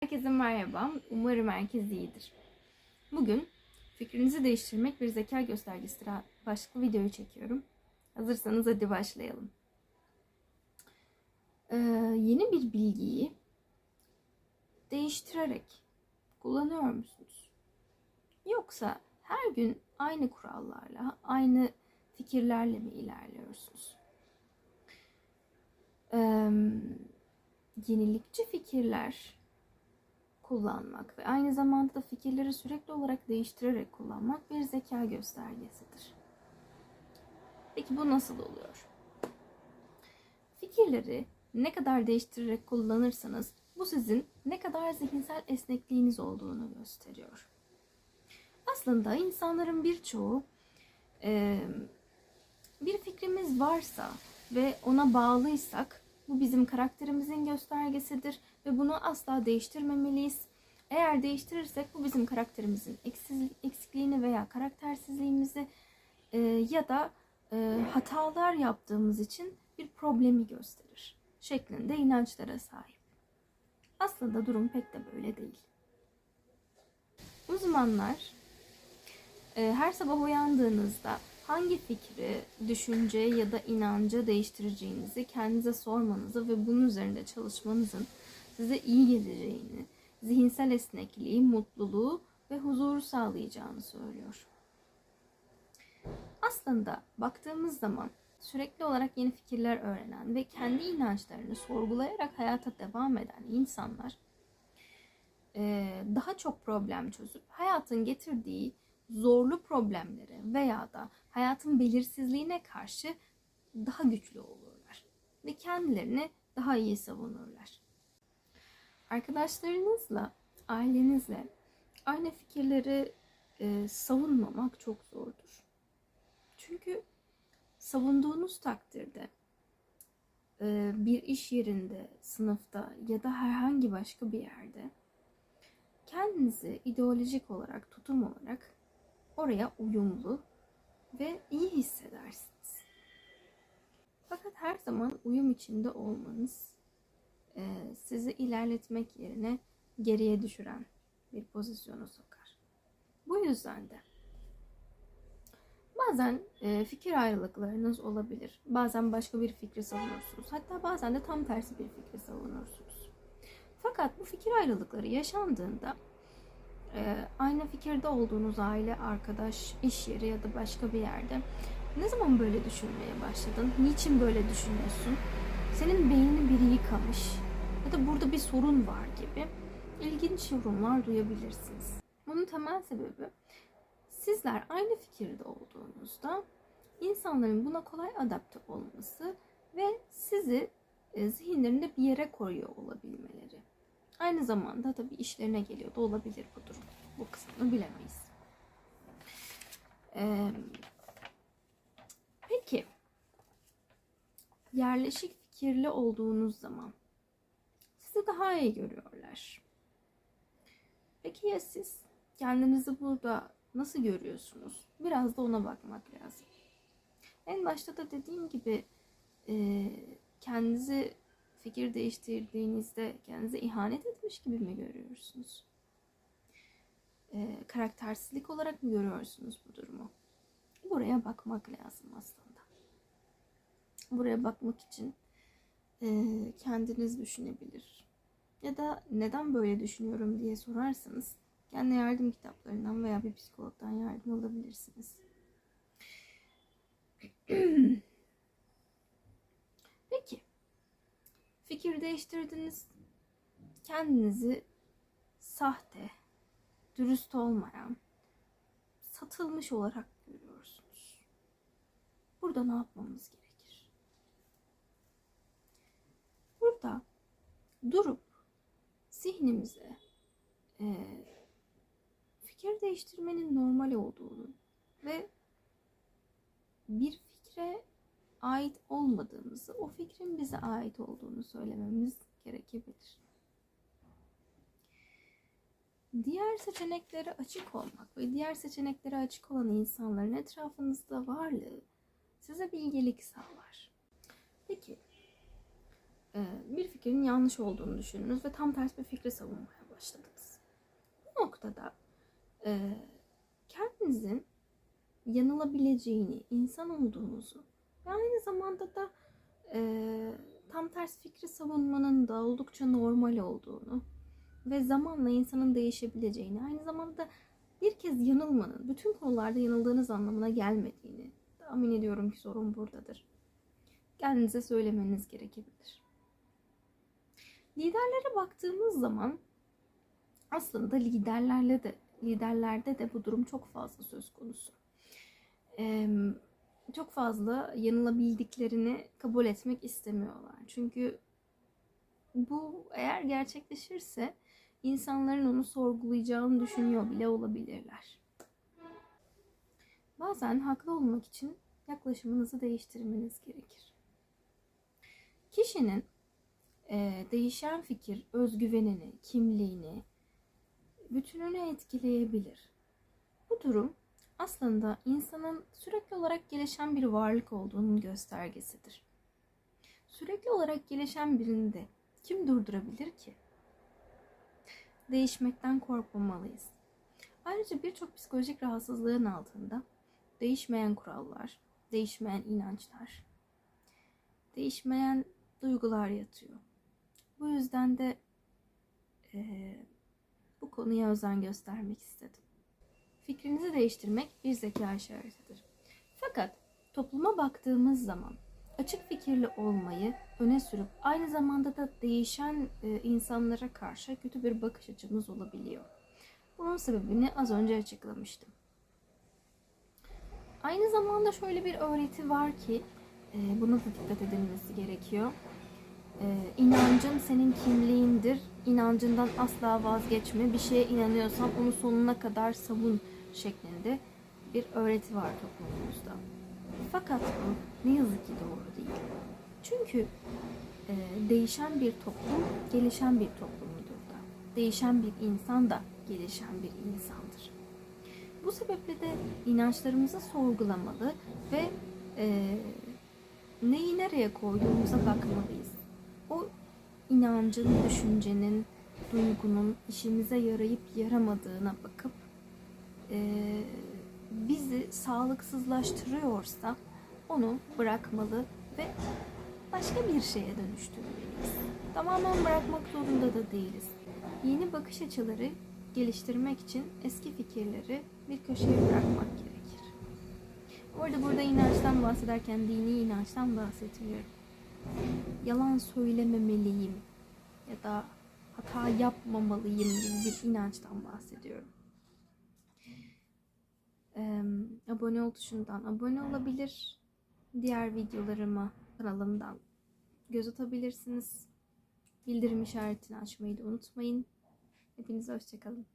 Herkese merhaba. Umarım herkes iyidir. Bugün fikrinizi değiştirmek bir zeka göstergesidir başlıklı videoyu çekiyorum. Hazırsanız hadi başlayalım. Ee, yeni bir bilgiyi değiştirerek kullanıyor musunuz? Yoksa her gün aynı kurallarla, aynı fikirlerle mi ilerliyorsunuz? Ee, yenilikçi fikirler kullanmak ve aynı zamanda da fikirleri sürekli olarak değiştirerek kullanmak bir zeka göstergesidir. Peki bu nasıl oluyor? Fikirleri ne kadar değiştirerek kullanırsanız bu sizin ne kadar zihinsel esnekliğiniz olduğunu gösteriyor. Aslında insanların birçoğu bir fikrimiz varsa ve ona bağlıysak bu bizim karakterimizin göstergesidir ve bunu asla değiştirmemeliyiz. Eğer değiştirirsek bu bizim karakterimizin eksikliğini veya karaktersizliğimizi e, ya da e, hatalar yaptığımız için bir problemi gösterir şeklinde inançlara sahip. Aslında durum pek de böyle değil. Uzmanlar e, her sabah uyandığınızda hangi fikri, düşünce ya da inancı değiştireceğinizi kendinize sormanızı ve bunun üzerinde çalışmanızın size iyi geleceğini, zihinsel esnekliği, mutluluğu ve huzuru sağlayacağını söylüyor. Aslında baktığımız zaman sürekli olarak yeni fikirler öğrenen ve kendi inançlarını sorgulayarak hayata devam eden insanlar daha çok problem çözüp hayatın getirdiği zorlu problemlere veya da hayatın belirsizliğine karşı daha güçlü olurlar ve kendilerini daha iyi savunurlar. Arkadaşlarınızla, ailenizle aynı fikirleri e, savunmamak çok zordur. Çünkü savunduğunuz takdirde e, bir iş yerinde, sınıfta ya da herhangi başka bir yerde kendinizi ideolojik olarak, tutum olarak oraya uyumlu ve iyi hissedersiniz. Fakat her zaman uyum içinde olmanız e, sizi ilerletmek yerine geriye düşüren bir pozisyona sokar. Bu yüzden de bazen e, fikir ayrılıklarınız olabilir. Bazen başka bir fikri savunursunuz. Hatta bazen de tam tersi bir fikri savunursunuz. Fakat bu fikir ayrılıkları yaşandığında aynı fikirde olduğunuz aile, arkadaş, iş yeri ya da başka bir yerde ne zaman böyle düşünmeye başladın? Niçin böyle düşünüyorsun? Senin beynini biri yıkamış ya da burada bir sorun var gibi ilginç yorumlar duyabilirsiniz. Bunun temel sebebi sizler aynı fikirde olduğunuzda insanların buna kolay adapte olması ve sizi e, zihinlerinde bir yere koyuyor olabilmeleri. Aynı zamanda tabii işlerine geliyor da olabilir bu durum. Bu kısmını bilemeyiz. Ee, peki yerleşik fikirli olduğunuz zaman sizi daha iyi görüyorlar. Peki ya siz kendinizi burada nasıl görüyorsunuz? Biraz da ona bakmak lazım. En başta da dediğim gibi e, kendinizi fikir değiştirdiğinizde kendinize ihanet etmiş gibi mi görüyorsunuz? Ee, karaktersizlik olarak mı görüyorsunuz bu durumu? Buraya bakmak lazım aslında. Buraya bakmak için e, kendiniz düşünebilir. Ya da neden böyle düşünüyorum diye sorarsanız kendi yardım kitaplarından veya bir psikologdan yardım alabilirsiniz. Peki fikir değiştirdiniz. Kendinizi sahte, dürüst olmayan, satılmış olarak görüyorsunuz. Burada ne yapmamız gerekir? Burada durup zihnimize e, fikir değiştirmenin normal olduğunu ve bir fikre ait olmadığımızı, o fikrin bize ait olduğunu söylememiz gerekebilir. Diğer seçeneklere açık olmak ve diğer seçeneklere açık olan insanların etrafınızda varlığı size bilgelik sağlar. Peki, bir fikrin yanlış olduğunu düşününüz ve tam ters bir fikri savunmaya başladınız. Bu noktada e, kendinizin yanılabileceğini, insan olduğunuzu ve aynı zamanda da e, tam tersi fikri savunmanın da oldukça normal olduğunu ve zamanla insanın değişebileceğini, aynı zamanda bir kez yanılmanın bütün konularda yanıldığınız anlamına gelmediğini tahmin ediyorum ki sorun buradadır. Kendinize söylemeniz gerekebilir. Liderlere baktığımız zaman aslında liderlerle de liderlerde de bu durum çok fazla söz konusu. Ee, çok fazla yanılabildiklerini kabul etmek istemiyorlar. Çünkü bu eğer gerçekleşirse insanların onu sorgulayacağını düşünüyor bile olabilirler. Bazen haklı olmak için yaklaşımınızı değiştirmeniz gerekir. Kişinin e, değişen fikir, özgüvenini, kimliğini, bütününü etkileyebilir. Bu durum aslında insanın sürekli olarak gelişen bir varlık olduğunun göstergesidir. Sürekli olarak gelişen birini de kim durdurabilir ki? Değişmekten korkmamalıyız. Ayrıca birçok psikolojik rahatsızlığın altında değişmeyen kurallar, değişmeyen inançlar, değişmeyen duygular yatıyor. Bu yüzden de e, bu konuya özen göstermek istedim. Fikrinizi değiştirmek bir zeka işaretidir. Fakat topluma baktığımız zaman açık fikirli olmayı öne sürüp aynı zamanda da değişen e, insanlara karşı kötü bir bakış açımız olabiliyor. Bunun sebebini az önce açıklamıştım. Aynı zamanda şöyle bir öğreti var ki e, buna da dikkat edilmesi gerekiyor. E, inancın senin kimliğindir. İnancından asla vazgeçme. Bir şeye inanıyorsan onu sonuna kadar savun şeklinde bir öğreti var toplumumuzda. Fakat bu ne yazık ki doğru değil. Çünkü e, değişen bir toplum, gelişen bir toplumdur da. Değişen bir insan da gelişen bir insandır. Bu sebeple de inançlarımızı sorgulamalı ve e, neyi nereye koyduğumuza bakmalıyız. O inancın, düşüncenin, duygunun işimize yarayıp yaramadığına bakıp e, bizi sağlıksızlaştırıyorsa onu bırakmalı ve başka bir şeye dönüştürmeliyiz. Tamamen bırakmak zorunda da değiliz. Yeni bakış açıları geliştirmek için eski fikirleri bir köşeye bırakmak gerekir. Bu arada burada inançtan bahsederken dini inançtan bahsetmiyorum. Yalan söylememeliyim ya da hata yapmamalıyım gibi bir inançtan bahsediyorum. Ee, abone ol tuşundan abone olabilir. Diğer videolarıma kanalımdan göz atabilirsiniz. Bildirim işaretini açmayı da unutmayın. Hepinize hoşçakalın.